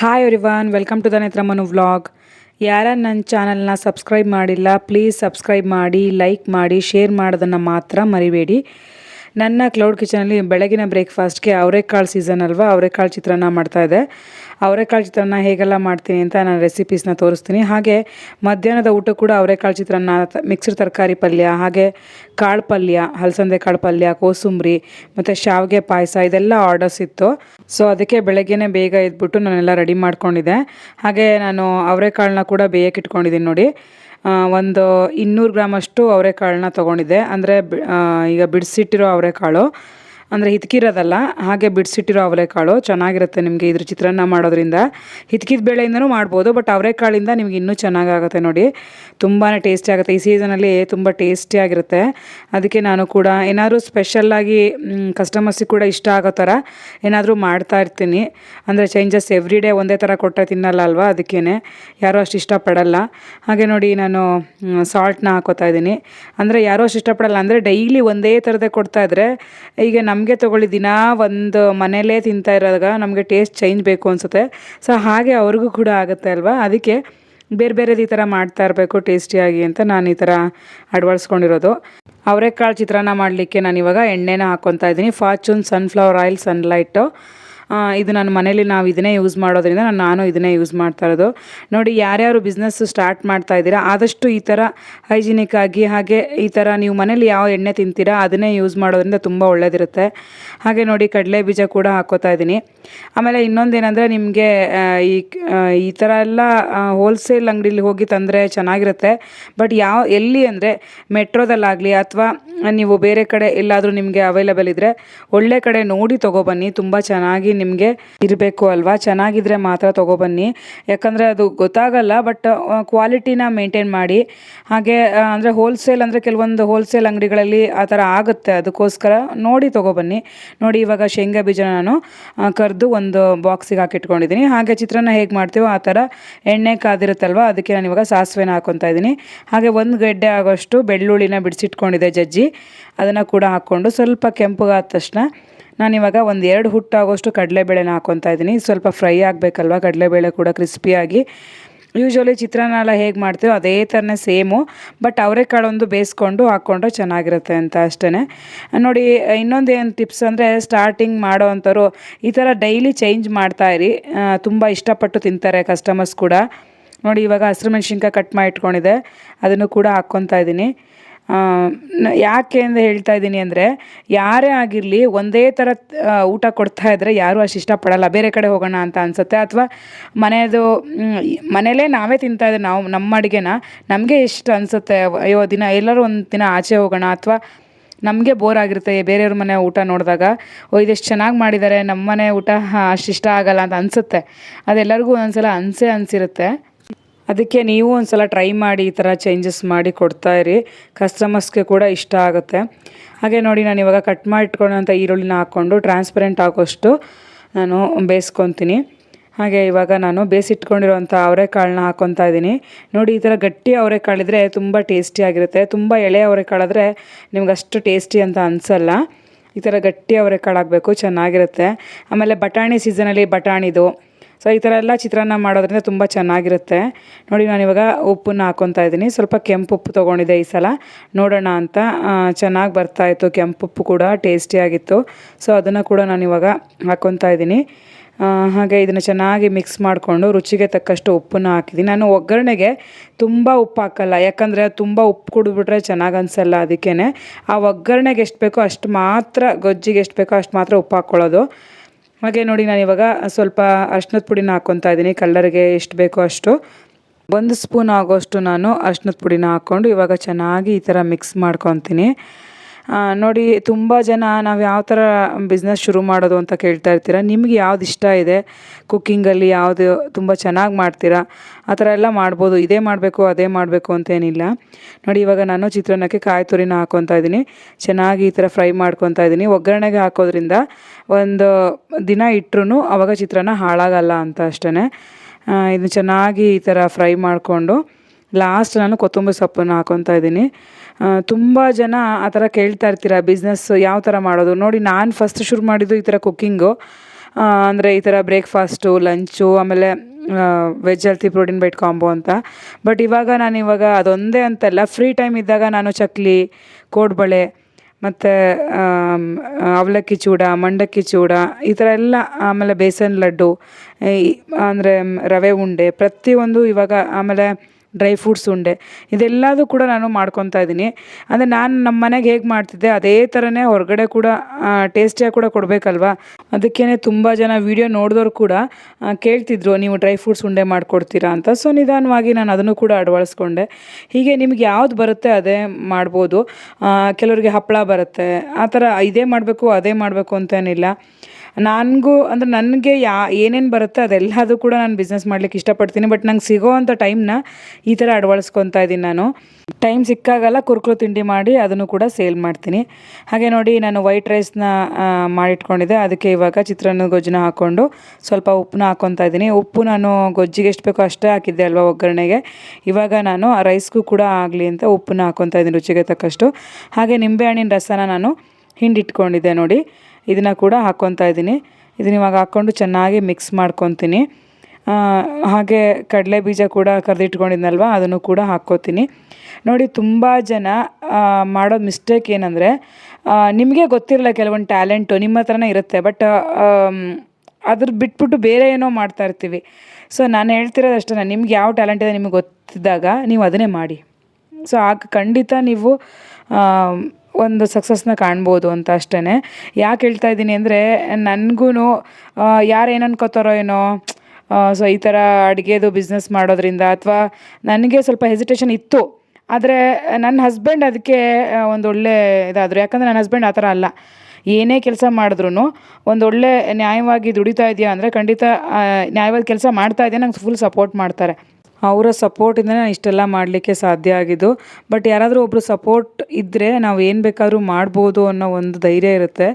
Hi everyone welcome to the ನೇತ್ರಮ್ಮನು vlog ಯಾರ ನನ್ನ ಚಾನಲ್ನ ಸಬ್ಸ್ಕ್ರೈಬ್ ಮಾಡಿಲ್ಲ ಪ್ಲೀಸ್ ಸಬ್ಸ್ಕ್ರೈಬ್ ಮಾಡಿ ಲೈಕ್ ಮಾಡಿ ಶೇರ್ ಮಾಡೋದನ್ನು ಮಾತ್ರ ಮರಿಬೇಡಿ. ನನ್ನ ಕ್ಲೌಡ್ ಕಿಚನಲ್ಲಿ ಬೆಳಗಿನ ಬ್ರೇಕ್ಫಾಸ್ಟ್ಗೆ ಅವರೆಕಾಳು ಸೀಸನ್ ಅಲ್ವಾ? ಅವರೆಕಾಳು ಚಿತ್ರಾನ್ನ ಮಾಡ್ತಾ ಇದೆ. ಅವರೆಕಾಳು ಚಿತ್ರಾನ್ನ ಹೇಗೆಲ್ಲ ಮಾಡ್ತೀನಿ ಅಂತ ನಾನು ರೆಸಿಪೀಸ್ನ ತೋರಿಸ್ತೀನಿ. ಹಾಗೆ ಮಧ್ಯಾಹ್ನದ ಊಟ ಕೂಡ ಅವರೆಕಾಳು ಚಿತ್ರಾನ್ನ, ಮಿಕ್ಸ್ಡ್ ತರಕಾರಿ ಪಲ್ಯ, ಹಾಗೆ ಕಾಳು ಪಲ್ಯ, ಹಲಸಂದೆ ಕಾಳು ಪಲ್ಯ, ಕೋಸುಂಬರಿ, ಮತ್ತು ಶಾವಿಗೆ ಪಾಯಸ ಇದೆಲ್ಲ ಆರ್ಡರ್ಸ್ ಇತ್ತು. ಸೊ ಅದಕ್ಕೆ ಬೆಳಗ್ಗೆನೇ ಬೇಗ ಇದ್ಬಿಟ್ಟು ನಾನೆಲ್ಲ ರೆಡಿ ಮಾಡ್ಕೊಂಡಿದ್ದೆ. ಹಾಗೆ ನಾನು ಅವರೆಕಾಳನ್ನ ಕೂಡ ಬೇಯಕ್ಕೆ ಇಟ್ಕೊಂಡಿದ್ದೀನಿ ನೋಡಿ. ಒಂದು ಇನ್ನೂರು ಗ್ರಾಮಷ್ಟು ಅವರೆಕಾಳನ್ನ ತೊಗೊಂಡಿದ್ದೆ. ಅಂದರೆ ಈಗ ಬಿಡಿಸಿಟ್ಟಿರೋ ಅವರೆಕಾಳು. ಅಂದರೆ ಹಿತ್ಕಿರೋದಲ್ಲ, ಹಾಗೆ ಬಿಡಿಸಿಟ್ಟಿರೋ ಅವರೆಕಾಳು ಚೆನ್ನಾಗಿರುತ್ತೆ ನಿಮಗೆ ಇದ್ರ ಚಿತ್ರಾನ್ನ ಮಾಡೋದ್ರಿಂದ. ಹಿತ್ಕಿದ ಬೇಳೆಯಿಂದನೂ ಮಾಡ್ಬೋದು ಬಟ್ ಅವರೆಕಾಳಿಂದ ನಿಮ್ಗೆ ಇನ್ನೂ ಚೆನ್ನಾಗಾಗುತ್ತೆ ನೋಡಿ. ತುಂಬಾ ಟೇಸ್ಟಿ ಆಗುತ್ತೆ. ಈ ಸೀಸನಲ್ಲಿ ತುಂಬ ಟೇಸ್ಟಿಯಾಗಿರುತ್ತೆ ಅದಕ್ಕೆ ನಾನು ಕೂಡ ಏನಾದರೂ ಸ್ಪೆಷಲ್ಲಾಗಿ ಕಸ್ಟಮರ್ಸಿಗೆ ಕೂಡ ಇಷ್ಟ ಆಗೋ ಥರ ಏನಾದರೂ ಮಾಡ್ತಾ ಇರ್ತೀನಿ. ಅಂದರೆ ಚೇಂಜಸ್ ಎವ್ರಿ ಡೇ ಒಂದೇ ಥರ ಕೊಟ್ಟರೆ ತಿನ್ನಲ್ಲ ಅಲ್ವಾ? ಅದಕ್ಕೇ ಯಾರೂ ಅಷ್ಟು ಇಷ್ಟಪಡಲ್ಲ. ಹಾಗೆ ನೋಡಿ ನಾನು ಸಾಲ್ಟ್ನ ಹಾಕೋತಾ ಇದ್ದೀನಿ. ಅಂದರೆ ಯಾರೂ ಅಷ್ಟು ಇಷ್ಟಪಡಲ್ಲ. ಅಂದರೆ ಡೈಲಿ ಒಂದೇ ಥರದೇ ಇದ್ದರೆ ಈಗ ನಮಗೆ ತೊಗೊಳ್ಳಿ, ದಿನ ಒಂದು ಮನೆಯಲ್ಲೇ ತಿಂತಾ ಇರೋದಾಗ ನಮಗೆ ಟೇಸ್ಟ್ ಚೇಂಜ್ ಬೇಕು ಅನಿಸುತ್ತೆ. ಸೊ ಹಾಗೆ ಅವ್ರಿಗೂ ಕೂಡ ಆಗುತ್ತೆ ಅಲ್ವಾ? ಅದಕ್ಕೆ ಬೇರೆ ಬೇರೆದು ಈ ಥರ ಮಾಡ್ತಾ ಇರಬೇಕು ಟೇಸ್ಟಿಯಾಗಿ ಅಂತ ನಾನು ಈ ಥರ ಅಳವಡಿಸ್ಕೊಂಡಿರೋದು ಅವರೆಕಾಳು ಚಿತ್ರಾನ್ನ ಮಾಡಲಿಕ್ಕೆ ನಾನು ಇವಾಗ ಎಣ್ಣೆನ ಹಾಕ್ಕೊತಾ ಇದ್ದೀನಿ. ಫಾರ್ಚೂನ್ ಸನ್ಫ್ಲವರ್ ಆಯಿಲ್ ಸನ್ಲೈಟು ಇದು ನನ್ನ ಮನೇಲಿ ನಾವು ಇದನ್ನೇ ಯೂಸ್ ಮಾಡೋದ್ರಿಂದ ನಾನು ನಾನು ಇದನ್ನೇ ಯೂಸ್ ಮಾಡ್ತಾ ಇರೋದು. ನೋಡಿ, ಯಾರ್ಯಾರು ಬಿಸ್ನೆಸ್ ಸ್ಟಾರ್ಟ್ ಮಾಡ್ತಾ ಇದ್ದೀರಾ, ಆದಷ್ಟು ಈ ಥರ ಹೈಜಿನಿಕ್ ಆಗಿ, ಹಾಗೆ ಈ ಥರ ನೀವು ಮನೇಲಿ ಯಾವ ಎಣ್ಣೆ ತಿಂತೀರಾ, ಅದನ್ನೇ ಯೂಸ್ ಮಾಡೋದ್ರಿಂದ ತುಂಬ ಒಳ್ಳೆಯದಿರುತ್ತೆ ಹಾಗೆ ನೋಡಿ, ಕಡಲೆ ಬೀಜ ಕೂಡ ಹಾಕೋತಾ ಇದ್ದೀನಿ. ಆಮೇಲೆ ಇನ್ನೊಂದೇನೆಂದರೆ ನಿಮಗೆ ಈ ಈ ಥರ ಎಲ್ಲ ಹೋಲ್ಸೇಲ್ ಅಂಗಡಿಲಿ ಹೋಗಿ ತಂದರೆ ಚೆನ್ನಾಗಿರುತ್ತೆ. ಬಟ್ ಯಾವ, ಎಲ್ಲಿ ಅಂದರೆ ಮೆಟ್ರೋದಲ್ಲಾಗಲಿ ಅಥವಾ ನೀವು ಬೇರೆ ಕಡೆ ಎಲ್ಲಾದರೂ ನಿಮಗೆ ಅವೈಲೇಬಲ್ ಇದ್ದರೆ ಒಳ್ಳೆ ಕಡೆ ನೋಡಿ ತೊಗೊಬನ್ನಿ ತುಂಬ ಚೆನ್ನಾಗಿ ನಿಮಗೆ ಇರಬೇಕು ಅಲ್ವಾ? ಚೆನ್ನಾಗಿದ್ರೆ ಮಾತ್ರ ತೊಗೊಬನ್ನಿ. ಯಾಕಂದರೆ ಅದು ಗೊತ್ತಾಗಲ್ಲ ಬಟ್ ಕ್ವಾಲಿಟಿನ ಮೇಂಟೈನ್ ಮಾಡಿ. ಹಾಗೆ ಅಂದರೆ ಹೋಲ್ಸೇಲ್ ಅಂದರೆ ಕೆಲವೊಂದು ಹೋಲ್ಸೇಲ್ ಅಂಗಡಿಗಳಲ್ಲಿ ಆ ಥರ ಆಗುತ್ತೆ. ಅದಕ್ಕೋಸ್ಕರ ನೋಡಿ ತೊಗೊಬನ್ನಿ. ನೋಡಿ ಇವಾಗ ಶೇಂಗಾ ಬೀಜ ನಾನು ಕರೆದು ಒಂದು ಬಾಕ್ಸಿಗೆ ಹಾಕಿಟ್ಕೊಂಡಿದ್ದೀನಿ. ಹಾಗೆ ಚಿತ್ರಾನ್ನ ಹೇಗೆ ಮಾಡ್ತೀವೋ ಆ ಥರ ಎಣ್ಣೆ ಕಾದಿರುತ್ತಲ್ವ, ಅದಕ್ಕೆ ನಾನು ಇವಾಗ ಸಾಸಿವೆನ ಹಾಕೊತಾ ಇದ್ದೀನಿ. ಹಾಗೆ ಒಂದು ಗಡ್ಡೆ ಆಗೋಷ್ಟು ಬೆಳ್ಳುಳ್ಳಿನ ಬಿಡಿಸಿಟ್ಕೊಂಡಿದೆ ಜಜ್ಜಿ. ಅದನ್ನು ಕೂಡ ಹಾಕ್ಕೊಂಡು ಸ್ವಲ್ಪ ಕೆಂಪುಗಾದ ತಕ್ಷಣ ನಾನಿವಾಗ ಒಂದು ಎರಡು ಹುಟ್ಟಾಗೋಷ್ಟು ಕಡಲೆಬೇಳೆನ ಹಾಕ್ಕೊತಾ ಇದ್ದೀನಿ. ಸ್ವಲ್ಪ ಫ್ರೈ ಆಗಬೇಕಲ್ವ? ಕಡಲೆಬೇಳೆ ಕೂಡ ಕ್ರಿಸ್ಪಿಯಾಗಿ ಯೂಶ್ವಲಿ ಚಿತ್ರಾನ್ನ ಎಲ್ಲ ಹೇಗೆ ಮಾಡ್ತೀವೋ ಅದೇ ಥರನೇ ಸೇಮು. ಬಟ್ ಅವರೆಕಾಳೊಂದು ಬೇಯಿಸ್ಕೊಂಡು ಹಾಕ್ಕೊಂಡ್ರೆ ಚೆನ್ನಾಗಿರುತ್ತೆ ಅಂತ ಅಷ್ಟೇ ನೋಡಿ, ಇನ್ನೊಂದು ಏನು ಟಿಪ್ಸ್ ಅಂದರೆ ಸ್ಟಾರ್ಟಿಂಗ್ ಮಾಡೋ ಅಂಥವ್ರು ಈ ಥರ ಡೈಲಿ ಚೇಂಜ್ ಮಾಡ್ತಾ ಇರಿ. ತುಂಬ ಇಷ್ಟಪಟ್ಟು ತಿಂತಾರೆ ಕಸ್ಟಮರ್ಸ್ ಕೂಡ. ನೋಡಿ, ಇವಾಗ ಹಸಿರು ಮೆಣಸಿನ್ಕಾಯಿ ಕಟ್ ಮಾಡಿ ಇಟ್ಕೊಂಡಿದೆ ಅದನ್ನು ಕೂಡ ಹಾಕ್ಕೊತಾ ಇದ್ದೀನಿ. ಯಾಕೆ ಅಂತ ಹೇಳ್ತಾ ಇದ್ದೀನಿ ಅಂದರೆ ಯಾರೇ ಆಗಿರಲಿ ಒಂದೇ ಥರ ಊಟ ಕೊಡ್ತಾ ಇದ್ದರೆ ಯಾರೂ ಅಷ್ಟು ಇಷ್ಟಪಡಲ್ಲ. ಬೇರೆ ಕಡೆ ಹೋಗೋಣ ಅಂತ ಅನಿಸುತ್ತೆ. ಅಥವಾ ಮನೆಯದು ಮನೇಲೇ ನಾವೇ ತಿಂತಾ ಇದ್ದೀವಿ ನಾವು, ನಮ್ಮ ಅಡುಗೆನ ನಮಗೆ ಇಷ್ಟ ಅನಿಸುತ್ತೆ? ಅಯ್ಯೋ, ದಿನ ಎಲ್ಲರೂ ಒಂದು ದಿನ ಆಚೆ ಹೋಗೋಣ. ಅಥವಾ ನಮಗೆ ಬೋರ್ ಆಗಿರುತ್ತೆ. ಬೇರೆಯವ್ರ ಮನೆ ಊಟ ನೋಡಿದಾಗ, ಓ, ಇದೆಷ್ಟು ಚೆನ್ನಾಗಿ ಮಾಡಿದ್ದಾರೆ ನಮ್ಮ ಮನೆ ಊಟ ಅಷ್ಟು ಇಷ್ಟ ಆಗಲ್ಲ ಅಂತ ಅನಿಸುತ್ತೆ. ಅದೆಲ್ಲರಿಗೂ ಒಂದೊಂದ್ಸಲ ಅನಿಸೇ ಅನಿಸಿರುತ್ತೆ. ಅದಕ್ಕೆ ನೀವು ಒಂದ್ಸಲ ಟ್ರೈ ಮಾಡಿ ಈ ಥರ ಚೇಂಜಸ್ ಮಾಡಿ ಕೊಡ್ತಾ ಇರಿ. ಕಸ್ಟಮರ್ಸ್ಗೆ ಕೂಡ ಇಷ್ಟ ಆಗುತ್ತೆ. ಹಾಗೆ ನೋಡಿ ನಾನು ಇವಾಗ ಕಟ್ ಮಾಡಿಟ್ಕೊಂಡಂಥ ಈರುಳ್ಳಿನ ಹಾಕ್ಕೊಂಡು ಟ್ರಾನ್ಸ್ಪರೆಂಟ್ ಆಗೋಷ್ಟು ನಾನು ಬೇಯಿಸ್ಕೊತೀನಿ ಹಾಗೆ ಇವಾಗ ನಾನು ಬೇಯಿಸಿಟ್ಕೊಂಡಿರೋಂಥ ಅವರೆಕಾಳನ್ನ ಹಾಕ್ಕೊತಾ ಇದ್ದೀನಿ. ನೋಡಿ ಈ ಥರ ಗಟ್ಟಿ ಅವರೆಕಾಳಿದ್ರೆ ತುಂಬ ಟೇಸ್ಟಿಯಾಗಿರುತ್ತೆ ತುಂಬ ಎಳೆ ಅವರೆಕಾಳಾದರೆ ನಿಮ್ಗೆ ಅಷ್ಟು ಟೇಸ್ಟಿ ಅಂತ ಅನಿಸಲ್ಲ. ಈ ಥರ ಗಟ್ಟಿ ಅವರೆಕಾಳು ಆಗಬೇಕು ಚೆನ್ನಾಗಿರುತ್ತೆ. ಆಮೇಲೆ ಬಟಾಣಿ ಸೀಸನಲ್ಲಿ ಬಟಾಣಿದು. ಸೊ ಈ ಥರ ಎಲ್ಲ ಚಿತ್ರಾನ್ನ ಮಾಡೋದ್ರಿಂದ ತುಂಬ ಚೆನ್ನಾಗಿರುತ್ತೆ. ನೋಡಿ, ನಾನು ಇವಾಗ ಉಪ್ಪನ್ನು ಹಾಕ್ಕೊತಾ ಇದ್ದೀನಿ. ಸ್ವಲ್ಪ ಕೆಂಪು ಉಪ್ಪು ತೊಗೊಂಡಿದ್ದೆ ಈ ಸಲ. ನೋಡೋಣ ಅಂತ ಚೆನ್ನಾಗಿ ಬರ್ತಾಯಿತ್ತು ಕೆಂಪು ಉಪ್ಪು ಕೂಡ ಟೇಸ್ಟಿಯಾಗಿತ್ತು ಸೊ ಅದನ್ನು ಕೂಡ ನಾನು ಇವಾಗ ಹಾಕ್ಕೊತಾ ಇದ್ದೀನಿ. ಹಾಗೆ ಇದನ್ನು ಚೆನ್ನಾಗಿ ಮಿಕ್ಸ್ ಮಾಡಿಕೊಂಡು ರುಚಿಗೆ ತಕ್ಕಷ್ಟು ಉಪ್ಪನ್ನು ಹಾಕಿದ್ದೀನಿ. ನಾನು ಒಗ್ಗರಣೆಗೆ ತುಂಬ ಉಪ್ಪು ಹಾಕಲ್ಲ. ಯಾಕಂದರೆ ತುಂಬ ಉಪ್ಪು ಕುಡಿದ್ಬಿಟ್ರೆ ಚೆನ್ನಾಗಿ ಅನಿಸಲ್ಲ ಅದಕ್ಕೇ ಆ ಒಗ್ಗರಣೆಗೆ ಎಷ್ಟು ಬೇಕೋ ಅಷ್ಟು ಮಾತ್ರ, ಗೊಜ್ಜಿಗೆ ಎಷ್ಟು ಬೇಕೋ ಅಷ್ಟು ಮಾತ್ರ ಉಪ್ಪು ಹಾಕ್ಕೊಳ್ಳೋದು ಹಾಗೆ ನೋಡಿ ನಾನು ಇವಾಗ ಸ್ವಲ್ಪ ಅರ್ಶಿನದ ಪುಡಿನ ಹಾಕ್ಕೊತಾ ಇದ್ದೀನಿ. ಕಲ್ಲರ್ಗೆ ಎಷ್ಟು ಬೇಕೋ ಅಷ್ಟು. ಒಂದು ಸ್ಪೂನ್ ಆಗೋಷ್ಟು ನಾನು ಅರ್ಶಿನದ ಪುಡಿನ ಹಾಕ್ಕೊಂಡು ಇವಾಗ ಚೆನ್ನಾಗಿ ಈ ಥರ ಮಿಕ್ಸ್ ಮಾಡ್ಕೊತೀನಿ. ನೋಡಿ, ತುಂಬ ಜನ ನಾವು ಯಾವ ಥರ ಬಿಸ್ನೆಸ್ ಶುರು ಮಾಡೋದು ಅಂತ ಕೇಳ್ತಾ ಇರ್ತೀರ? ನಿಮ್ಗೆ ಯಾವ್ದು ಇಷ್ಟ ಇದೆ? ಕುಕ್ಕಿಂಗಲ್ಲಿ ಯಾವುದು ತುಂಬ ಚೆನ್ನಾಗಿ ಮಾಡ್ತೀರಾ? ಆ ಥರ ಎಲ್ಲ ಮಾಡ್ಬೋದು. ಇದೇ ಮಾಡಬೇಕು, ಅದೇ ಮಾಡಬೇಕು ಅಂತೇನಿಲ್ಲ ನೋಡಿ, ಇವಾಗ ನಾನು ಚಿತ್ರಾನ್ನಕ್ಕೆ ಕಾಯಿ ತುರಿನ ಹಾಕೊತಾ ಇದ್ದೀನಿ. ಚೆನ್ನಾಗಿ ಈ ಥರ ಫ್ರೈ ಮಾಡ್ಕೊತಾ ಇದ್ದೀನಿ. ಒಗ್ಗರಣೆಗೆ ಹಾಕೋದ್ರಿಂದ ಒಂದು ದಿನ ಇಟ್ಟರು ಅವಾಗ ಚಿತ್ರಾನ್ನ ಹಾಳಾಗಲ್ಲ ಅಂತ ಅಷ್ಟೇ ಇದು ಚೆನ್ನಾಗಿ ಈ ಥರ ಫ್ರೈ ಮಾಡಿಕೊಂಡು ಲಾಸ್ಟ್ ನಾನು ಕೊತ್ತಂಬರಿ ಸೊಪ್ಪನ್ನು ಹಾಕೊತಾ ಇದ್ದೀನಿ. ತುಂಬ ಜನ ಆ ಥರ ಕೇಳ್ತಾ ಇರ್ತೀರ ಬಿಸ್ನೆಸ್ ಯಾವ ಥರ ಮಾಡೋದು? ನೋಡಿ, ನಾನು ಫಸ್ಟ್ ಶುರು ಮಾಡಿದ್ದು ಈ ಥರ ಕುಕ್ಕಿಂಗು ಅಂದರೆ ಈ ಥರ ಬ್ರೇಕ್ಫಾಸ್ಟು ಲಂಚು ಆಮೇಲೆ veg healthy protein bite combo ಅಂತ. ಬಟ್ ಇವಾಗ ನಾನು ಇವಾಗ ಅದೊಂದೇ ಅಂತಲ್ಲ ಫ್ರೀ ಟೈಮ್ ಇದ್ದಾಗ ನಾನು ಚಕ್ಲಿ, ಕೋಡ್ಬಳೆ, ಮತ್ತು ಅವಲಕ್ಕಿ ಚೂಡ, ಮಂಡಕ್ಕಿ ಚೂಡ, ಈ ಥರ ಎಲ್ಲ, ಆಮೇಲೆ ಬೇಸನ್ ಲಡ್ಡು ಅಂದರೆ ರವೆ ಉಂಡೆ, ಪ್ರತಿಯೊಂದು ಇವಾಗ ಆಮೇಲೆ ಡ್ರೈ ಫ್ರೂಟ್ಸ್ ಉಂಡೆ. ಇದೆಲ್ಲದೂ ಕೂಡ ನಾನು ಮಾಡ್ಕೊತಾ ಇದ್ದೀನಿ. ಅಂದರೆ ನಾನು ನಮ್ಮ ಮನೆಗೆ ಹೇಗೆ ಮಾಡ್ತಿದ್ದೆ, ಅದೇ ಥರನೇ ಹೊರಗಡೆ ಕೂಡ ಟೇಸ್ಟಿಯಾಗಿ ಕೂಡ ಕೊಡಬೇಕಲ್ವಾ? ಅದಕ್ಕೇ ತುಂಬ ಜನ ವೀಡಿಯೋ ನೋಡಿದವ್ರು ಕೂಡ ಕೇಳ್ತಿದ್ರು, ನೀವು ಡ್ರೈ ಫ್ರೂಟ್ಸ್ ಉಂಡೆ ಮಾಡಿಕೊಡ್ತೀರಾ? ಅಂತ. ಸೊ ನಿಧಾನವಾಗಿ ನಾನು ಅದನ್ನು ಕೂಡ ಅಳವಡಿಸ್ಕೊಂಡೆ ಹೀಗೆ ನಿಮ್ಗೆ ಯಾವ್ದು ಬರುತ್ತೆ ಅದೇ ಮಾಡ್ಬೋದು. ಕೆಲವರಿಗೆ ಹಪ್ಪಳ ಬರುತ್ತೆ. ಆ ಥರ ಇದೇ ಮಾಡಬೇಕು, ಅದೇ ಮಾಡಬೇಕು ಅಂತೇನಿಲ್ಲ. ನನಗೂ ಅಂದರೆ ನನಗೆ ಯಾ ಏನೇನು ಬರುತ್ತೆ ಅದೆಲ್ಲದು ಕೂಡ ನಾನು ಬಿಸ್ನೆಸ್ ಮಾಡ್ಲಿಕ್ಕೆ ಇಷ್ಟಪಡ್ತೀನಿ. ಬಟ್ ನಂಗೆ ಸಿಗೋ ಅಂಥ ಟೈಮ್ನ ಈ ಥರ ಅಳವಡಿಸ್ಕೊತಾ ಇದ್ದೀನಿ ನಾನು. ಟೈಮ್ ಸಿಕ್ಕಾಗಲ್ಲ ಕುರ್ಕುರು ತಿಂಡಿ ಮಾಡಿ ಅದನ್ನು ಕೂಡ ಸೇಲ್ ಮಾಡ್ತೀನಿ. ಹಾಗೆ ನೋಡಿ ನಾನು ವೈಟ್ ರೈಸ್ನ ಮಾಡಿಟ್ಕೊಂಡಿದ್ದೆ. ಅದಕ್ಕೆ ಇವಾಗ ಚಿತ್ರಾನ್ನ ಗೊಜ್ಜನ ಹಾಕ್ಕೊಂಡು ಸ್ವಲ್ಪ ಉಪ್ಪನ್ನ ಹಾಕ್ಕೊತಾ ಇದ್ದೀನಿ. ಉಪ್ಪು ನಾನು ಗೊಜ್ಜಿಗೆ ಎಷ್ಟು ಬೇಕೋ ಅಷ್ಟೇ ಹಾಕಿದ್ದೆ ಅಲ್ವಾ ಒಗ್ಗರಣೆಗೆ. ಇವಾಗ ನಾನು ಆ ರೈಸ್ಗೂ ಕೂಡ ಆಗಲಿ ಅಂತ ಉಪ್ಪನ್ನ ಹಾಕ್ಕೊತಾ ಇದ್ದೀನಿ ರುಚಿಗೆ ತಕ್ಕಷ್ಟು. ಹಾಗೆ ನಿಂಬೆಹಣ್ಣಿನ ರಸನ ನಾನು ಹಿಂಡಿಟ್ಕೊಂಡಿದ್ದೆ ನೋಡಿ. ಇದನ್ನು ಕೂಡ ಹಾಕ್ಕೊತಾ ಇದ್ದೀನಿ. ಇದನ್ನ ಇವಾಗ ಹಾಕ್ಕೊಂಡು ಚೆನ್ನಾಗಿ ಮಿಕ್ಸ್ ಮಾಡ್ಕೊತೀನಿ. ಹಾಗೆ ಕಡಲೆ ಬೀಜ ಕೂಡ ಕರೆದಿಟ್ಕೊಂಡಿದ್ನಲ್ವ, ಅದನ್ನು ಕೂಡ ಹಾಕ್ಕೋತೀನಿ. ನೋಡಿ, ತುಂಬ ಜನ ಮಾಡೋದು ಮಿಸ್ಟೇಕ್ ಏನಂದರೆ ನಿಮಗೆ ಗೊತ್ತಿರಲ್ಲ ಕೆಲವೊಂದು ಟ್ಯಾಲೆಂಟು ನಿಮ್ಮ ಹತ್ರನೇ ಇರುತ್ತೆ ಬಟ್ ಅದ್ರ ಬಿಟ್ಬಿಟ್ಟು ಬೇರೆ ಏನೋ ಮಾಡ್ತಾ ಇರ್ತೀವಿ. ಸೊ ನಾನು ಹೇಳ್ತಿರೋದಷ್ಟೇ ನಿಮ್ಗೆ ಯಾವ ಟ್ಯಾಲೆಂಟ್ ಇದೆ ನಿಮಗೆ ಗೊತ್ತಿದ್ದಾಗ ನೀವು ಅದನ್ನೇ ಮಾಡಿ. ಸೊ ಆಗ ಖಂಡಿತ ನೀವು ಒಂದು ಸಕ್ಸಸ್ನ ಕಾಣ್ಬೋದು ಅಂತ ಅಷ್ಟೇ ಯಾಕೆ ಹೇಳ್ತಾ ಇದ್ದೀನಿ ಅಂದರೆ ನನಗೂ ಯಾರು ಏನು ಏನೋ ಸೊ ಈ ಥರ ಅಡುಗೆದು ಬಿಸ್ನೆಸ್ ಮಾಡೋದ್ರಿಂದ ಅಥವಾ ನನಗೆ ಸ್ವಲ್ಪ ಹೆಸಿಟೇಷನ್ ಇತ್ತು. ಆದರೆ ನನ್ನ ಹಸ್ಬೆಂಡ್ ಅದಕ್ಕೆ ಒಂದು ಒಳ್ಳೆ ಇದಾದರು. ಯಾಕಂದರೆ ನನ್ನ ಹಸ್ಬೆಂಡ್ ಆ ಥರ ಅಲ್ಲ. ಏನೇ ಕೆಲಸ ಮಾಡಿದ್ರು ಒಳ್ಳೆ ನ್ಯಾಯವಾಗಿ ದುಡಿತಾ ಇದೆಯಾ ಅಂದರೆ ಖಂಡಿತ ನ್ಯಾಯವಾದ ಕೆಲಸ ಮಾಡ್ತಾ ಇದೆಯಾ, ನಂಗೆ ಫುಲ್ ಸಪೋರ್ಟ್ ಮಾಡ್ತಾರೆ. ಅವರ ಸಪೋರ್ಟಿಂದನೇ ನಾನು ಇಷ್ಟೆಲ್ಲ ಮಾಡಲಿಕ್ಕೆ ಸಾಧ್ಯ ಆಗಿದ್ದು ಬಟ್ ಯಾರಾದರೂ ಒಬ್ಬರು ಸಪೋರ್ಟ್ ಇದ್ದರೆ ನಾವು ಏನು ಬೇಕಾದರೂ ಮಾಡ್ಬೋದು ಅನ್ನೋ ಒಂದು ಧೈರ್ಯ ಇರುತ್ತೆ.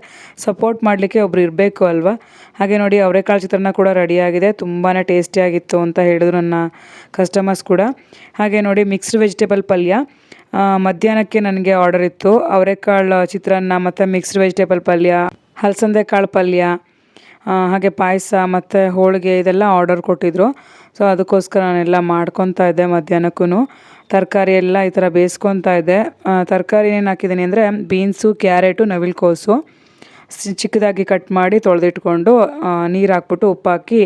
ಸಪೋರ್ಟ್ ಮಾಡಲಿಕ್ಕೆ ಒಬ್ರು ಇರಬೇಕು ಅಲ್ವಾ? ಹಾಗೆ ನೋಡಿ ಅವರೆಕಾಳು ಚಿತ್ರಾನ್ನ ಕೂಡ ರೆಡಿಯಾಗಿದೆ ತುಂಬಾ ಟೇಸ್ಟಿಯಾಗಿತ್ತು ಅಂತ ಹೇಳಿದ್ರು ನನ್ನ ಕಸ್ಟಮರ್ಸ್ ಕೂಡ. ಹಾಗೆ ನೋಡಿ ಮಿಕ್ಸ್ಡ್ ವೆಜಿಟೇಬಲ್ ಪಲ್ಯ. ಮಧ್ಯಾಹ್ನಕ್ಕೆ ನನಗೆ ಆರ್ಡರ್ ಇತ್ತು. ಅವರೆಕಾಳು ಚಿತ್ರಾನ್ನ ಮತ್ತು ಮಿಕ್ಸ್ಡ್ ವೆಜಿಟೇಬಲ್ ಪಲ್ಯ, ಹಲಸಂದೆ ಕಾಳು ಪಲ್ಯ ಹಾಗೆ ಪಾಯಸ ಮತ್ತು ಹೋಳಿಗೆ ಇದೆಲ್ಲ ಆರ್ಡರ್ ಕೊಟ್ಟಿದ್ರು. ಸೊ ಅದಕ್ಕೋಸ್ಕರ ನಾನೆಲ್ಲ ಮಾಡ್ಕೊತಾ ಇದ್ದೆ ಮಧ್ಯಾಹ್ನಕ್ಕೂ ತರಕಾರಿ ಎಲ್ಲ ಈ ಥರ ಬೇಯಿಸ್ಕೊತಾ ಇದ್ದೆ. ತರಕಾರಿ ಏನು ಹಾಕಿದ್ದೀನಿ ಅಂದರೆ ಬೀನ್ಸು, ಕ್ಯಾರೆಟು ನವಿಲುಕೋಸು ಚಿಕ್ಕದಾಗಿ ಕಟ್ ಮಾಡಿ ತೊಳೆದಿಟ್ಕೊಂಡು ನೀರು ಹಾಕ್ಬಿಟ್ಟು ಉಪ್ಪು ಹಾಕಿ,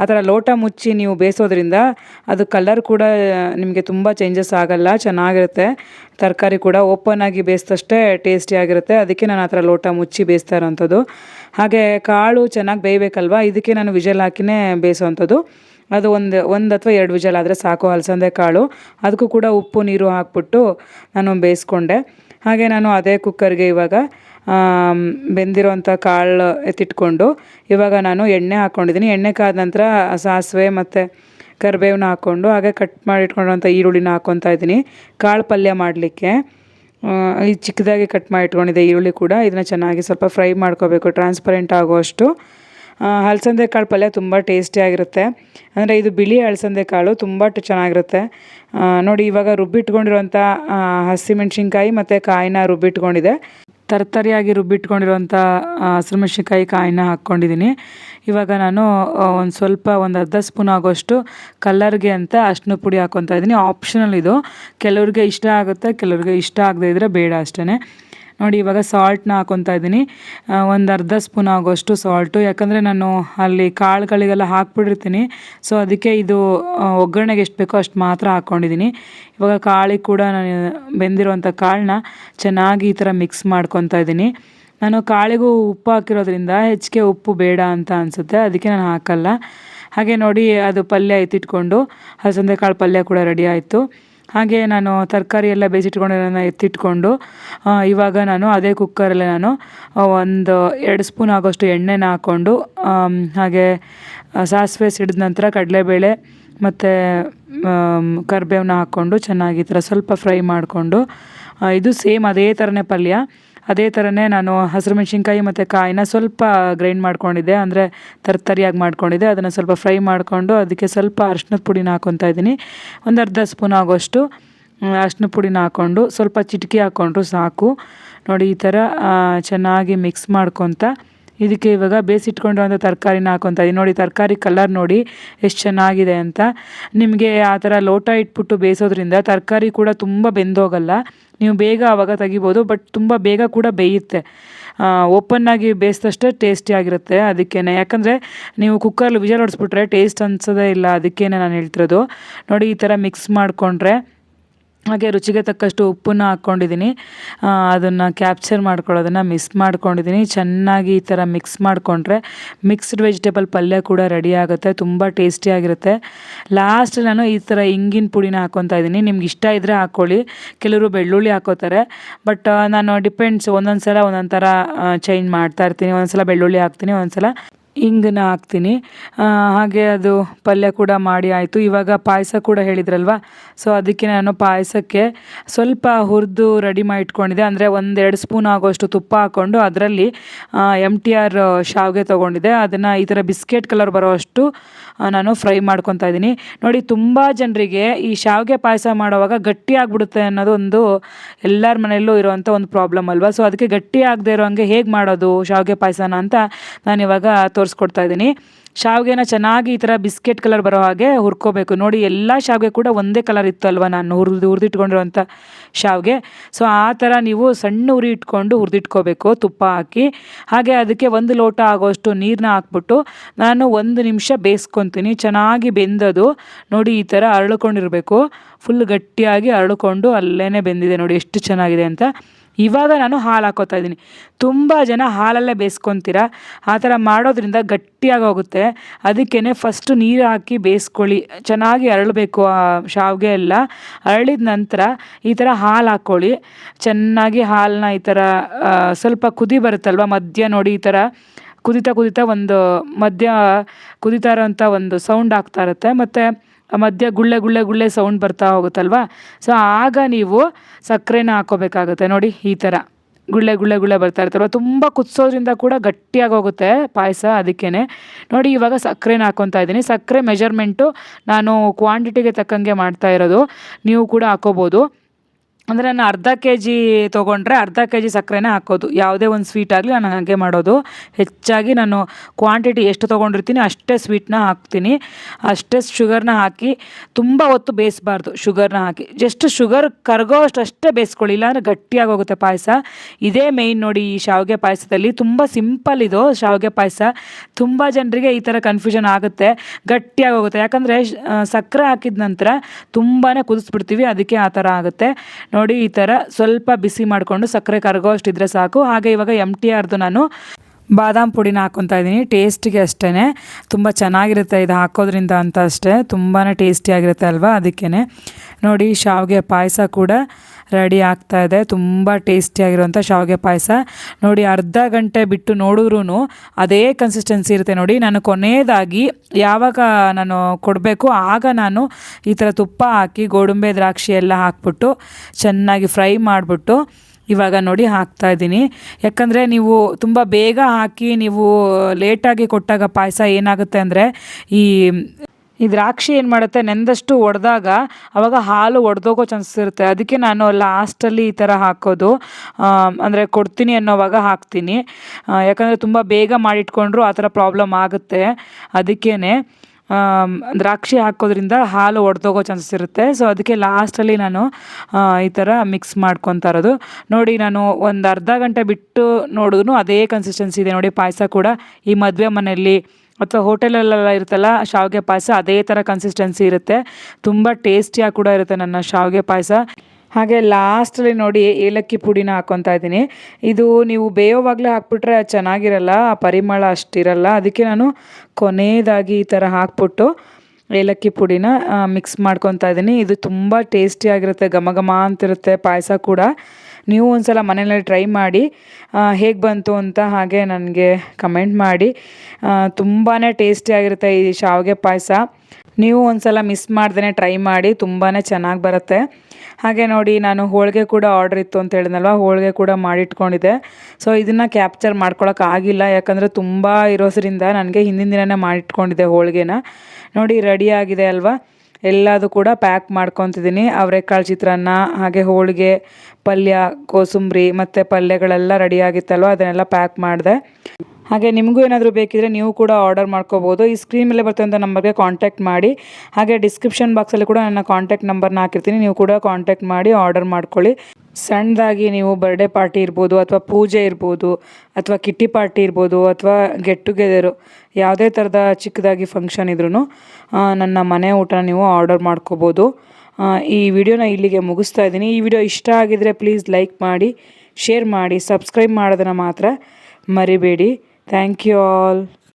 ಆ ಥರ ಲೋಟ ಮುಚ್ಚಿ ನೀವು ಬೇಯಿಸೋದ್ರಿಂದ ಅದು ಕಲರ್ ಕೂಡ, ನಿಮಗೆ ತುಂಬ ಚೇಂಜಸ್ ಆಗಲ್ಲ, ಚೆನ್ನಾಗಿರುತ್ತೆ. ತರಕಾರಿ ಕೂಡ ಓಪನ್ ಆಗಿ ಬೇಯಿಸಿದಷ್ಟೇ ಟೇಸ್ಟಿಯಾಗಿರುತ್ತೆ ಅದಕ್ಕೆ ನಾನು ಆ ಥರ ಲೋಟ ಮುಚ್ಚಿ ಬೇಯಿಸ್ತಾ ಇರೋವಂಥದ್ದು ಹಾಗೆ ಕಾಳು ಚೆನ್ನಾಗಿ ಬೇಯಬೇಕಲ್ವಾ? ಇದಕ್ಕೆ ನಾನು ವಿಜಲ್ ಹಾಕಿನೇ ಬೇಯಿಸೋವಂಥದ್ದು ಅದು ಒಂದು ಒಂದು ಅಥವಾ ಎರಡು ವಿಜಲ್ ಆದರೆ ಸಾಕು ಅಲಸಂದೆ ಕಾಳು. ಅದಕ್ಕೂ ಕೂಡ ಉಪ್ಪು, ನೀರು ಹಾಕ್ಬಿಟ್ಟು ನಾನು ಬೇಯಿಸ್ಕೊಂಡೆ. ಹಾಗೆ ನಾನು ಅದೇ ಕುಕ್ಕರ್ಗೆ ಇವಾಗ ಬೆಂದಿರೋಂಥ ಕಾಳು ಎತ್ತಿಟ್ಕೊಂಡು ಇವಾಗ ನಾನು ಎಣ್ಣೆ ಹಾಕ್ಕೊಂಡಿದ್ದೀನಿ ಎಣ್ಣೆ ಕಾದ ನಂತರ ಸಾಸಿವೆ ಮತ್ತು ಕರಿಬೇವನ್ನ ಹಾಕ್ಕೊಂಡು ಹಾಗೆ ಕಟ್ ಮಾಡಿಟ್ಕೊಂಡಿರೋಂಥ ಈರುಳ್ಳಿನ ಹಾಕ್ಕೊತಾ ಇದ್ದೀನಿ. ಕಾಳು ಪಲ್ಯ ಮಾಡಲಿಕ್ಕೆ. ಈ ಚಿಕ್ಕದಾಗಿ ಕಟ್ ಮಾಡಿ ಇಟ್ಕೊಂಡಿದ್ದೆ ಈರುಳ್ಳಿ ಕೂಡ ಇದನ್ನು ಚೆನ್ನಾಗಿ ಸ್ವಲ್ಪ ಫ್ರೈ ಮಾಡ್ಕೋಬೇಕು. ಟ್ರಾನ್ಸ್ಪರೆಂಟ್ ಆಗುವಷ್ಟು. ಹಲಸಂದೆ ಕಾಳು ಪಲ್ಯ ತುಂಬ ಟೇಸ್ಟಿಯಾಗಿರುತ್ತೆ ಅಂದರೆ ಇದು ಬಿಳಿ ಅಲಸಂದೆ ಕಾಳು ತುಂಬ ಚೆನ್ನಾಗಿರುತ್ತೆ. ನೋಡಿ ಇವಾಗ ರುಬ್ಬಿಟ್ಕೊಂಡಿರುವಂಥ ಹಸಿಮೆಣ್ಸಿನ್ಕಾಯಿ ಮತ್ತು ಕಾಯಿನ ರುಬ್ಬಿಟ್ಕೊಂಡಿದೆ. ತರ್ತರಿಯಾಗಿ ರುಬ್ಬಿಟ್ಕೊಂಡಿರುವಂಥ ಹಸಿಮೆಣ್ಸಿನ್ಕಾಯಿ ಕಾಯಿನ ಹಾಕ್ಕೊಂಡಿದ್ದೀನಿ ಇವಾಗ ನಾನು ಒಂದು ಸ್ವಲ್ಪ ಒಂದು ಅರ್ಧ ಸ್ಪೂನ್ ಆಗೋಷ್ಟು ಕಲ್ಲರ್ಗೆ ಅಂತ ಅರ್ಶಿನ ಪುಡಿ ಹಾಕ್ಕೊತಾ ಇದ್ದೀನಿ ಆಪ್ಷನಲ್ ಇದು. ಕೆಲವ್ರಿಗೆ ಇಷ್ಟ ಆಗುತ್ತೆ, ಕೆಲವ್ರಿಗೆ ಇಷ್ಟ ಆಗದೇ ಇದ್ದರೆ ಬೇಡ ಅಷ್ಟೇ ನೋಡಿ ಇವಾಗ ಸಾಲ್ಟ್ನ ಹಾಕ್ಕೊತಾ ಇದ್ದೀನಿ. ಒಂದು ಅರ್ಧ ಸ್ಪೂನ್ ಆಗೋಷ್ಟು ಸಾಲ್ಟು. ಯಾಕಂದರೆ ನಾನು ಅಲ್ಲಿ ಕಾಳುಗಳಿಗೆಲ್ಲ ಹಾಕ್ಬಿಟ್ಟಿರ್ತೀನಿ. ಸೊ ಅದಕ್ಕೆ ಇದು ಒಗ್ಗರಣೆಗೆ ಎಷ್ಟು ಬೇಕೋ ಅಷ್ಟು ಮಾತ್ರ ಹಾಕ್ಕೊಂಡಿದ್ದೀನಿ ಇವಾಗ ಕಾಳಿಗೆ ಕೂಡ ನಾನು ಬೆಂದಿರುವಂಥ ಕಾಳನ್ನ ಚೆನ್ನಾಗಿ ಈ ಥರ ಮಿಕ್ಸ್ ಮಾಡ್ಕೊತಾ ಇದ್ದೀನಿ. ನಾನು ಕಾಳಿಗೂ ಉಪ್ಪು ಹಾಕಿರೋದ್ರಿಂದ ಹೆಚ್ಚಿಗೆ ಉಪ್ಪು ಬೇಡ ಅಂತ ಅನಿಸುತ್ತೆ. ಅದಕ್ಕೆ ನಾನು ಹಾಕಲ್ಲ. ಹಾಗೆ ನೋಡಿ, ಅದು ಪಲ್ಯ ಎತ್ತಿಟ್ಕೊಂಡು ಹಲಸಂದೆ ಕಾಳು ಪಲ್ಯ ಕೂಡ ರೆಡಿ ಆಯಿತು. ಹಾಗೆ ನಾನು ತರಕಾರಿ ಎಲ್ಲ ಬೇಯಿಸಿಟ್ಕೊಂಡಿರೋದನ್ನ ಎತ್ತಿಟ್ಕೊಂಡು ಇವಾಗ ನಾನು ಅದೇ ಕುಕ್ಕರಲ್ಲೇ ನಾನು ಒಂದು ಎರಡು ಸ್ಪೂನ್ ಆಗೋಷ್ಟು ಎಣ್ಣೆನ ಹಾಕ್ಕೊಂಡು ಹಾಗೆ ಸಾಸಿವೆ ಸಿಡಿದ ನಂತರ ಕಡಲೆಬೇಳೆ ಮತ್ತು ಕರಿಬೇವನ್ನ ಹಾಕ್ಕೊಂಡು ಚೆನ್ನಾಗಿ ಈ ಥರ ಸ್ವಲ್ಪ ಫ್ರೈ ಮಾಡಿಕೊಂಡು ಇದು ಸೇಮ್ ಅದೇ ಥರನೇ ಪಲ್ಯ. ಅದೇ ಥರನೇ ನಾನು ಹಸಿರು ಮೆಣಸಿನ್ಕಾಯಿ ಮತ್ತು ಕಾಯಿನ ಸ್ವಲ್ಪ ಗ್ರೈಂಡ್ ಮಾಡ್ಕೊಂಡಿದ್ದೆ. ಅಂದರೆ ತರ್ತರಿಯಾಗಿ ಮಾಡ್ಕೊಂಡಿದ್ದೆ. ಅದನ್ನು ಸ್ವಲ್ಪ ಫ್ರೈ ಮಾಡಿಕೊಂಡು ಅದಕ್ಕೆ ಸ್ವಲ್ಪ ಅರ್ಶಿನದ ಪುಡಿನ ಹಾಕ್ಕೊತಾ ಇದ್ದೀನಿ. ಒಂದು ಅರ್ಧ ಸ್ಪೂನ್ ಆಗೋಷ್ಟು ಅರ್ಶಿನ ಪುಡಿನ ಹಾಕ್ಕೊಂಡು ಸ್ವಲ್ಪ ಚಿಟಕಿ ಹಾಕ್ಕೊಂಡ್ರು ಸಾಕು. ನೋಡಿ ಈ ಥರ ಚೆನ್ನಾಗಿ ಮಿಕ್ಸ್ ಮಾಡ್ಕೊತ ಇದಕ್ಕೆ ಇವಾಗ ಬೇಯಿಸಿಟ್ಕೊಂಡಿರೋಂಥ ತರಕಾರಿನ ಹಾಕೊತಾ ಇದೀನಿ. ನೋಡಿ, ತರಕಾರಿ ಕಲರ್ ನೋಡಿ ಎಷ್ಟು ಚೆನ್ನಾಗಿದೆ ಅಂತ. ನಿಮಗೆ ಆ ಥರ ಲೋಟ ಇಟ್ಬಿಟ್ಟು ಬೇಯಿಸೋದ್ರಿಂದ ತರಕಾರಿ ಕೂಡ ತುಂಬ ಬೆಂದೋಗಲ್ಲ. ನೀವು ಬೇಗ ಆವಾಗ ತೆಗಿಬೋದು ಬಟ್ ತುಂಬ ಬೇಗ ಕೂಡ ಬೇಯುತ್ತೆ. ಓಪನ್ನಾಗಿ ಬೇಯಿಸಿದಷ್ಟೇ ಟೇಸ್ಟಿಯಾಗಿರುತ್ತೆ ಅದಕ್ಕೇನೆ. ಯಾಕಂದರೆ ನೀವು ಕುಕ್ಕರಲ್ಲಿ ವಿಜಲ್ ಹೊಡೆಸ್ಬಿಟ್ರೆ ಟೇಸ್ಟ್ ಅನ್ಸೋದೇ ಇಲ್ಲ ಅದಕ್ಕೇ ನಾನು ಹೇಳ್ತಿರೋದು. ನೋಡಿ, ಈ ಥರ ಮಿಕ್ಸ್ ಮಾಡಿಕೊಂಡ್ರೆ ಹಾಗೆ ರುಚಿಗೆ ತಕ್ಕಷ್ಟು ಉಪ್ಪನ್ನು ಹಾಕ್ಕೊಂಡಿದ್ದೀನಿ. ಅದನ್ನು ಕ್ಯಾಪ್ಚರ್ ಮಾಡ್ಕೊಳ್ಳೋದನ್ನು ಮಿಸ್ ಮಾಡ್ಕೊಂಡಿದ್ದೀನಿ. ಚೆನ್ನಾಗಿ ಈ ಥರ ಮಿಕ್ಸ್ ಮಾಡಿಕೊಂಡ್ರೆ ಮಿಕ್ಸ್ಡ್ ವೆಜಿಟೇಬಲ್ ಪಲ್ಯ ಕೂಡ ರೆಡಿ ಆಗುತ್ತೆ, ತುಂಬ ಟೇಸ್ಟಿಯಾಗಿರುತ್ತೆ ಲಾಸ್ಟ್ ನಾನು ಈ ಥರ ಇಂಗಿನ ಪುಡಿನ ಹಾಕ್ಕೊತಾ ಇದ್ದೀನಿ. ನಿಮ್ಗೆ ಇಷ್ಟ ಇದ್ದರೆ ಹಾಕ್ಕೊಳ್ಳಿ ಕೆಲವರು ಬೆಳ್ಳುಳ್ಳಿ ಹಾಕೋತಾರೆ. ಬಟ್ ನಾನು ಡಿಪೆಂಡ್ಸ್ ಒಂದೊಂದು ಸಲ ಒಂದೊಂದು ಥರ ಚೇಂಜ್ ಮಾಡ್ತಾ ಇರ್ತೀನಿ. ಒಂದೊಂದು ಸಲ ಬೆಳ್ಳುಳ್ಳಿ ಹಾಕ್ತೀನಿ ಒಂದೊಂದು ಸಲ ಹಿಂಗನ್ನ ಹಾಕ್ತೀನಿ. ಹಾಗೆ ಅದು ಪಲ್ಯ ಕೂಡ ಮಾಡಿ ಆಯಿತು. ಇವಾಗ ಪಾಯಸ ಕೂಡ ಹೇಳಿದ್ರಲ್ವ? ಸೊ ಅದಕ್ಕೆ ನಾನು ಪಾಯಸಕ್ಕೆ ಸ್ವಲ್ಪ ಹುರಿದು ರೆಡಿ ಮಾಡಿ ಇಟ್ಕೊಂಡಿದ್ದೆ. ಅಂದರೆ ಒಂದೆರಡು ಸ್ಪೂನ್ ಆಗೋಷ್ಟು ತುಪ್ಪ ಹಾಕ್ಕೊಂಡು ಅದರಲ್ಲಿ ಎಂ ಟಿ ಆರ್ ಶಾವಿಗೆ ತೊಗೊಂಡಿದ್ದೆ. ಅದನ್ನು ಈ ಥರ ಬಿಸ್ಕೆಟ್ ಕಲರ್ ಬರೋಷ್ಟು ನಾನು ಫ್ರೈ ಮಾಡ್ಕೊತಾ ಇದ್ದೀನಿ. ನೋಡಿ, ತುಂಬ ಜನರಿಗೆ ಈ ಶಾವಿಗೆ ಪಾಯಸ ಮಾಡುವಾಗ ಗಟ್ಟಿ ಆಗಿಬಿಡುತ್ತೆ ಅನ್ನೋದು ಒಂದು ಎಲ್ಲರ ಮನೆಯಲ್ಲೂ ಇರುವಂಥ ಒಂದು ಪ್ರಾಬ್ಲಮ್ ಅಲ್ವಾ? ಸೊ ಅದಕ್ಕೆ ಗಟ್ಟಿ ಆಗದೆ ಇರೋ ಹಂಗೆ ಹೇಗೆ ಮಾಡೋದು ಶಾವಿಗೆ ಪಾಯಸನ ಅಂತ ನಾನು ಇವಾಗ ತೋರಿಸ್ಕೊಡ್ತಾ ಇದ್ದೀನಿ. ಶಾವಿಗೆನ ಚೆನ್ನಾಗಿ ಈ ಥರ ಬಿಸ್ಕೆಟ್ ಕಲರ್ ಬರೋ ಹಾಗೆ ಹುರ್ಕೋಬೇಕು. ನೋಡಿ, ಎಲ್ಲ ಶಾವಿಗೆ ಕೂಡ ಒಂದೇ ಕಲರ್ ಇತ್ತು ಅಲ್ವಾ ನಾನು ಹುರಿದು ಹುರಿದಿಟ್ಕೊಂಡಿರೋಂಥ ಶಾವಿಗೆ. ಸೊ ಆ ಥರ ನೀವು ಸಣ್ಣ ಉರಿ ಇಟ್ಕೊಂಡು ಹುರಿದಿಟ್ಕೋಬೇಕು, ತುಪ್ಪ ಹಾಕಿ. ಹಾಗೆ ಅದಕ್ಕೆ ಒಂದು ಲೋಟ ಆಗೋಷ್ಟು ನೀರನ್ನ ಹಾಕ್ಬಿಟ್ಟು ನಾನು ಒಂದು ನಿಮಿಷ ಬೇಯಿಸ್ಕೊತೀನಿ. ಚೆನ್ನಾಗಿ ಬೆಂದದು. ನೋಡಿ, ಈ ಥರ ಅರಳ್ಕೊಂಡಿರಬೇಕು. ಫುಲ್ ಗಟ್ಟಿಯಾಗಿ ಅರಳ್ಕೊಂಡು ಅಲ್ಲೇ ಬೆಂದಿದೆ ನೋಡಿ, ಎಷ್ಟು ಚೆನ್ನಾಗಿದೆ ಅಂತ. ಇವಾಗ ನಾನು ಹಾಲು ಹಾಕೋತಾ ಇದ್ದೀನಿ. ತುಂಬ ಜನ ಹಾಲಲ್ಲೇ ಬೇಯಿಸ್ಕೊತೀರ ಆ ಥರ ಮಾಡೋದ್ರಿಂದ ಗಟ್ಟಿಯಾಗಿ ಹೋಗುತ್ತೆ. ಅದಕ್ಕೇ ಫಸ್ಟು ನೀರು ಹಾಕಿ ಬೇಯಿಸ್ಕೊಳ್ಳಿ ಚೆನ್ನಾಗಿ ಅರಳಬೇಕು ಆ ಶಾವಿಗೆ ಎಲ್ಲ. ಅರಳಿದ ನಂತರ ಈ ಥರ ಹಾಲು ಹಾಕ್ಕೊಳ್ಳಿ. ಚೆನ್ನಾಗಿ ಹಾಲನ್ನ ಈ ಥರ ಸ್ವಲ್ಪ ಕುದಿ ಬರುತ್ತಲ್ವ? ಮಧ್ಯ ನೋಡಿ ಈ ಥರ ಕುದಿತಾ ಕುದಿತಾ ಒಂದು ಮಧ್ಯ ಕುದಿತಾ ಇರೋಂಥ ಒಂದು ಸೌಂಡ್ ಆಗ್ತಾ ಇರುತ್ತೆ. ಮತ್ತು ಮಧ್ಯ ಗುಳ್ಳೆ ಗುಳ್ಳೆ ಗುಳ್ಳೆ ಸೌಂಡ್ ಬರ್ತಾ ಹೋಗುತ್ತಲ್ವಾ? ಸೊ ಆಗ ನೀವು ಸಕ್ಕರೆನ ಹಾಕೋಬೇಕಾಗುತ್ತೆ. ನೋಡಿ, ಈ ಥರ ಗುಳ್ಳೆ ಗುಳ್ಳೆ ಗುಳ್ಳೆ ಬರ್ತಾ ಇರ್ತಾರಲ್ವ ತುಂಬ ಕುದಿಸೋದ್ರಿಂದ ಕೂಡ ಗಟ್ಟಿಯಾಗಿ ಹೋಗುತ್ತೆ ಪಾಯಸ ಅದಕ್ಕೇ ನೋಡಿ, ಇವಾಗ ಸಕ್ಕರೆನ ಹಾಕ್ಕೊತಾ ಇದ್ದೀನಿ. ಸಕ್ಕರೆ ಮೆಜರ್ಮೆಂಟು ನಾನು ಕ್ವಾಂಟಿಟಿಗೆ ತಕ್ಕಂಗೆ ಮಾಡ್ತಾ ಇರೋದು. ನೀವು ಕೂಡ ಹಾಕೋಬೋದು. ಅಂದರೆ ನಾನು ಅರ್ಧ ಕೆ ಜಿ ತೊಗೊಂಡ್ರೆ ಅರ್ಧ ಕೆ ಜಿ ಸಕ್ಕರೆನೇ ಹಾಕೋದು. ಯಾವುದೇ ಒಂದು ಸ್ವೀಟ್ ಆಗಲಿ ನಾನು ಹಾಗೆ ಮಾಡೋದು. ಹೆಚ್ಚಾಗಿ ನಾನು ಕ್ವಾಂಟಿಟಿ ಎಷ್ಟು ತೊಗೊಂಡಿರ್ತೀನಿ ಅಷ್ಟೇ ಸ್ವೀಟ್ನ ಹಾಕ್ತೀನಿ. ಅಷ್ಟೇ ಶುಗರ್ನ ಹಾಕಿ ತುಂಬ ಹೊತ್ತು ಬೇಯಿಸಬಾರ್ದು ಶುಗರ್ನ ಹಾಕಿ. ಜಸ್ಟ್ ಶುಗರ್ ಕರಗೋ ಅಷ್ಟೇ ಬೇಯಿಸ್ಕೊಳ್ಳಿ. ಇಲ್ಲಾಂದರೆ ಗಟ್ಟಿಯಾಗೋಗುತ್ತೆ ಪಾಯಸ. ಇದೇ ಮೇಯ್ನ್ ನೋಡಿ ಈ ಶಾವಿಗೆ ಪಾಯಸದಲ್ಲಿ ತುಂಬ ಸಿಂಪಲ್ ಇದು. ಶಾವಿಗೆ ಪಾಯಸ ತುಂಬ ಜನರಿಗೆ ಈ ಥರ ಕನ್ಫ್ಯೂಷನ್ ಆಗುತ್ತೆ. ಗಟ್ಟಿಯಾಗಿ ಹೋಗುತ್ತೆ. ಯಾಕಂದರೆ ಸಕ್ಕರೆ ಹಾಕಿದ ನಂತರ ತುಂಬಾ ಕುದಿಸ್ಬಿಡ್ತೀವಿ. ಅದಕ್ಕೆ ಆ ಥರ ಆಗುತ್ತೆ. ನೋಡಿ ಈ ಥರ ಸ್ವಲ್ಪ ಬಿಸಿ ಮಾಡಿಕೊಂಡು ಸಕ್ಕರೆ ಕರಗೋ ಅಷ್ಟಿದ್ರೆ ಸಾಕು. ಹಾಗೆ ಇವಾಗ ಎಂ ಟಿ ಆರ್ದು ನಾನು ಬಾದಾಮ್ ಪುಡಿನ ಹಾಕ್ಕೊತಾ ಇದ್ದೀನಿ. ಟೇಸ್ಟಿಗೆ ಅಷ್ಟೇ ತುಂಬ ಚೆನ್ನಾಗಿರುತ್ತೆ ಇದು ಹಾಕೋದ್ರಿಂದ ಅಂತ ಅಷ್ಟೇ. ತುಂಬಾ ಟೇಸ್ಟಿಯಾಗಿರುತ್ತೆ ಅಲ್ವಾ ಅದಕ್ಕೇ ನೋಡಿ, ಶಾವಿಗೆ ಪಾಯಸ ಕೂಡ ರೆಡಿ ಆಗ್ತಾ ಇದೆ. ತುಂಬ ಟೇಸ್ಟಿಯಾಗಿರುವಂಥ ಶಾವಿಗೆ ಪಾಯಸ. ನೋಡಿ, ಅರ್ಧ ಗಂಟೆ ಬಿಟ್ಟು ನೋಡಿದ್ರೂ ಅದೇ ಕನ್ಸಿಸ್ಟೆನ್ಸಿ ಇರುತ್ತೆ ನೋಡಿ. ನಾನು ಕೊನೆಯದಾಗಿ ಯಾವಾಗ ನಾನು ಕೊಡಬೇಕು, ಆಗ ನಾನು ಈ ಥರ ತುಪ್ಪ ಹಾಕಿ, ಗೋಡಂಬೆ, ದ್ರಾಕ್ಷಿ ಎಲ್ಲ ಹಾಕ್ಬಿಟ್ಟು ಚೆನ್ನಾಗಿ ಫ್ರೈ ಮಾಡಿಬಿಟ್ಟು ಇವಾಗ ನೋಡಿ ಹಾಕ್ತಾ ಇದ್ದೀನಿ. ಯಾಕಂದರೆ ನೀವು ತುಂಬ ಬೇಗ ಹಾಕಿ, ನೀವು ಲೇಟಾಗಿ ಕೊಟ್ಟಾಗ ಪಾಯಸ ಏನಾಗುತ್ತೆ ಅಂದರೆ ಈ ಈ ದ್ರಾಕ್ಷಿ ಏನು ಮಾಡುತ್ತೆ? ನೆಂದಷ್ಟು ಒಡೆದಾಗ ಅವಾಗ ಹಾಲು ಒಡೆದೋಗೋ ಚಾನ್ಸಸ್ ಇರುತ್ತೆ. ಅದಕ್ಕೆ ನಾನು ಲಾಸ್ಟಲ್ಲಿ ಈ ಥರ ಹಾಕೋದು. ಅಂದರೆ ಕೊಡ್ತೀನಿ ಅನ್ನೋವಾಗ ಹಾಕ್ತೀನಿ. ಯಾಕಂದರೆ ತುಂಬ ಬೇಗ ಮಾಡಿಟ್ಕೊಂಡ್ರು ಆ ಥರ ಪ್ರಾಬ್ಲಮ್ ಆಗುತ್ತೆ. ಅದಕ್ಕೇ ದ್ರಾಕ್ಷಿ ಹಾಕೋದ್ರಿಂದ ಹಾಲು ಒಡೆದೋಗೋ ಚಾನ್ಸಸ್ ಇರುತ್ತೆ. ಸೊ ಅದಕ್ಕೆ ಲಾಸ್ಟಲ್ಲಿ ನಾನು ಈ ಥರ ಮಿಕ್ಸ್ ಮಾಡ್ಕೊತಾ ಇರೋದು. ನೋಡಿ, ನಾನು ಒಂದು ಅರ್ಧ ಗಂಟೆ ಬಿಟ್ಟು ನೋಡಿದ್ರು ಅದೇ ಕನ್ಸಿಸ್ಟೆನ್ಸಿ ಇದೆ. ನೋಡಿ, ಪಾಯಸ ಕೂಡ ಈ ಮದುವೆ ಮನೆಯಲ್ಲಿ ಅಥವಾ ಹೋಟೆಲಲ್ಲೆಲ್ಲ ಇರುತ್ತಲ್ಲ, ಶಾವಿಗೆ ಪಾಯಸ, ಅದೇ ಥರ ಕನ್ಸಿಸ್ಟೆನ್ಸಿ ಇರುತ್ತೆ. ತುಂಬ ಟೇಸ್ಟಿಯಾಗಿ ಕೂಡ ಇರುತ್ತೆ ನನ್ನ ಶಾವಿಗೆ ಪಾಯಸ. ಹಾಗೆ ಲಾಸ್ಟಲ್ಲಿ ನೋಡಿ ಏಲಕ್ಕಿ ಪುಡಿನ ಹಾಕ್ಕೊತಾ ಇದ್ದೀನಿ. ಇದು ನೀವು ಬೇಯೋವಾಗಲೇ ಹಾಕ್ಬಿಟ್ರೆ ಚೆನ್ನಾಗಿರಲ್ಲ, ಆ ಪರಿಮಳ ಅಷ್ಟಿರಲ್ಲ. ಅದಕ್ಕೆ ನಾನು ಕೊನೆಯದಾಗಿ ಈ ಥರ ಹಾಕ್ಬಿಟ್ಟು ಏಲಕ್ಕಿ ಪುಡಿನ ಮಿಕ್ಸ್ ಮಾಡ್ಕೊತಾ ಇದ್ದೀನಿ. ಇದು ತುಂಬ ಟೇಸ್ಟಿಯಾಗಿರುತ್ತೆ ಘಮ ಘಮ ಅಂತಿರುತ್ತೆ ಪಾಯಸ ಕೂಡ. ನೀವು ಒಂದು ಸಲ ಮನೆಯಲ್ಲಿ ಟ್ರೈ ಮಾಡಿ ಹೇಗೆ ಬಂತು ಅಂತ ಹಾಗೆ ನನಗೆ ಕಮೆಂಟ್ ಮಾಡಿ. ತುಂಬಾ ಟೇಸ್ಟಿಯಾಗಿರುತ್ತೆ ಈ ಶಾವಿಗೆ ಪಾಯಸ. ನೀವು ಒಂದು ಸಲ ಮಿಸ್ ಮಾಡ್ದೇ ಟ್ರೈ ಮಾಡಿ ತುಂಬಾ ಚೆನ್ನಾಗಿ ಬರುತ್ತೆ. ಹಾಗೆ ನೋಡಿ, ನಾನು ಹೋಳಿಗೆ ಕೂಡ ಆರ್ಡರ್ ಇತ್ತು ಅಂತ ಹೇಳಿದ್ನಲ್ವ, ಹೋಳಿಗೆ ಕೂಡ ಮಾಡಿಟ್ಕೊಂಡಿದ್ದೆ. ಸೊ, ಇದನ್ನು ಕ್ಯಾಪ್ಚರ್ ಮಾಡ್ಕೊಳಕ್ಕೆ ಆಗಿಲ್ಲ, ಯಾಕಂದರೆ ತುಂಬ ಇರೋದ್ರಿಂದ ನನಗೆ ಹಿಂದಿನ ದಿನನೇ ಮಾಡಿಟ್ಕೊಂಡಿದ್ದೆ ಹೋಳಿಗೆನ. ನೋಡಿ, ರೆಡಿ ಆಗಿದೆ ಅಲ್ವಾ? ಎಲ್ಲದು ಕೂಡ ಪ್ಯಾಕ್ ಮಾಡ್ಕೊತಿದ್ದೀನಿ ಅವರೆಕಾಳು ಚಿತ್ರಾನ್ನ, ಹಾಗೆ ಹೋಳಿಗೆ, ಪಲ್ಯ, ಕೋಸಂಬರಿ ಮತ್ತು ಪಲ್ಯಗಳೆಲ್ಲ ರೆಡಿ ಆಗಿತ್ತಲ್ವ? ಅದನ್ನೆಲ್ಲ ಪ್ಯಾಕ್ ಮಾಡಿದೆ. ಹಾಗೆ ನಿಮಗೂ ಏನಾದರೂ ಬೇಕಿದ್ರೆ ನೀವು ಕೂಡ ಆರ್ಡರ್ ಮಾಡ್ಕೋಬೋದು. ಈ ಸ್ಕ್ರೀನ್ ಮೇಲೆ ಬರ್ತಂಥ ನಂಬರ್ಗೆ ಕಾಂಟ್ಯಾಕ್ಟ್ ಮಾಡಿ. ಹಾಗೆ ಡಿಸ್ಕ್ರಿಪ್ಷನ್ ಬಾಕ್ಸಲ್ಲಿ ಕೂಡ ನನ್ನ ಕಾಂಟ್ಯಾಕ್ಟ್ ನಂಬರ್ನ ಹಾಕಿರ್ತೀನಿ. ನೀವು ಕೂಡ ಕಾಂಟ್ಯಾಕ್ಟ್ ಮಾಡಿ ಆರ್ಡರ್ ಮಾಡ್ಕೊಳ್ಳಿ. ಸಣ್ಣದಾಗಿ ನೀವು ಬರ್ಡೇ ಪಾರ್ಟಿ ಇರ್ಬೋದು ಅಥವಾ ಪೂಜೆ ಇರ್ಬೋದು ಅಥವಾ ಕಿಟ್ಟಿ ಪಾರ್ಟಿ ಇರ್ಬೋದು ಅಥವಾ ಗೆಟ್ ಟುಗೆದರು ಯಾವುದೇ ಥರದ ಚಿಕ್ಕದಾಗಿ ಫಂಕ್ಷನ್ ಇದ್ರೂ ನನ್ನ ಮನೆ ಊಟ ನೀವು ಆರ್ಡರ್ ಮಾಡ್ಕೋಬೋದು. ಈ ವಿಡಿಯೋನ ಇಲ್ಲಿಗೆ ಮುಗಿಸ್ತಾ ಇದ್ದೀನಿ. ಈ ವಿಡಿಯೋ ಇಷ್ಟ ಆಗಿದರೆ ಪ್ಲೀಸ್ ಲೈಕ್ ಮಾಡಿ ಶೇರ್ ಮಾಡಿ ಸಬ್ಸ್ಕ್ರೈಬ್ ಮಾಡೋದನ್ನು ಮಾತ್ರ ಮರಿಬೇಡಿ. Thank you all